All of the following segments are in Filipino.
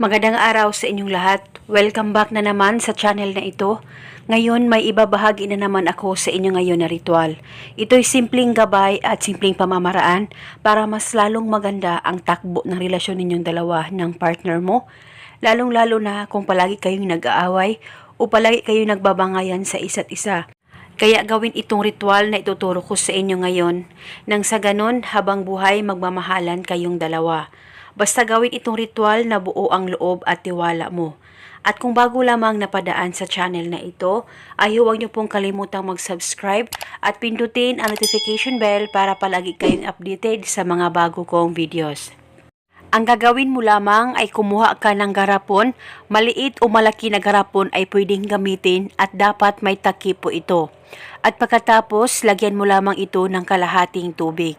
Magandang araw sa inyong lahat. Welcome back na naman sa channel na ito. Ngayon may ibabahagi na naman ako sa inyo ngayon na ritual. Ito'y simpleng gabay at simpleng pamamaraan para mas lalong maganda ang takbo ng relasyon ninyong dalawa ng partner mo. Lalong-lalo na kung palagi kayong nag-aaway o palagi kayong nagbabangayan sa isa't isa. Kaya gawin itong ritual na ituturo ko sa inyo ngayon nang sa ganon habang buhay magmamahalan kayong dalawa. Basta gawin itong ritual na buo ang loob at tiwala mo. At kung bago lamang napadaan sa channel na ito, ay huwag niyo pong kalimutang mag-subscribe at pindutin ang notification bell para palagi kayong updated sa mga bago kong videos. Ang gagawin mo lamang ay kumuha ka ng garapon, maliit o malaki na garapon ay pwedeng gamitin at dapat may takip po ito. At pagkatapos, lagyan mo lamang ito ng kalahating tubig.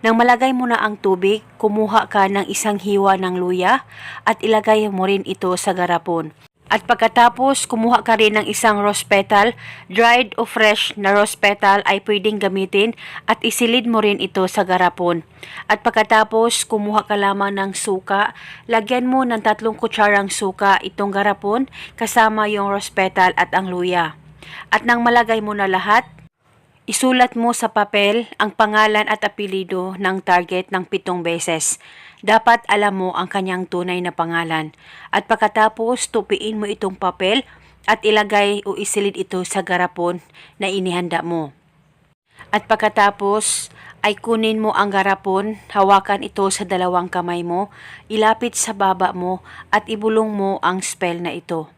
Nang malagay mo na ang tubig, kumuha ka ng isang hiwa ng luya at ilagay mo rin ito sa garapon. At pagkatapos, kumuha ka rin ng isang rose petal, dried o fresh na rose petal ay pwedeng gamitin at isilid mo rin ito sa garapon. At pagkatapos, kumuha ka lamang ng suka, lagyan mo ng tatlong kutsarang suka itong garapon kasama yung rose petal at ang luya. At nang malagay mo na lahat, Isulat mo sa papel ang pangalan at apelido ng target ng pitong beses. Dapat alam mo ang kanyang tunay na pangalan. At pagkatapos, tupiin mo itong papel at ilagay o isilid ito sa garapon na inihanda mo. At pagkatapos, ay kunin mo ang garapon, hawakan ito sa dalawang kamay mo, ilapit sa baba mo at ibulong mo ang spell na ito.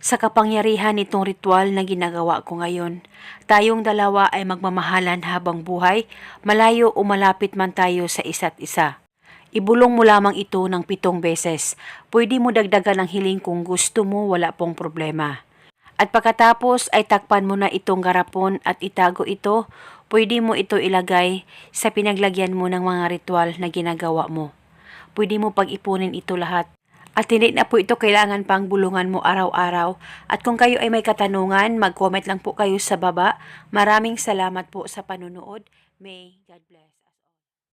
Sa kapangyarihan nitong ritual na ginagawa ko ngayon, tayong dalawa ay magmamahalan habang buhay, malayo o malapit man tayo sa isa't isa. Ibulong mo lamang ito ng pitong beses. Pwede mo dagdagan ang hiling kung gusto mo, wala pong problema. At pagkatapos ay takpan mo na itong garapon at itago ito, pwede mo ito ilagay sa pinaglagyan mo ng mga ritual na ginagawa mo. Pwede mo pag-ipunin ito lahat at hindi na po ito kailangan pang bulungan mo araw-araw. At kung kayo ay may katanungan, mag-comment lang po kayo sa baba. Maraming salamat po sa panunood. May God bless.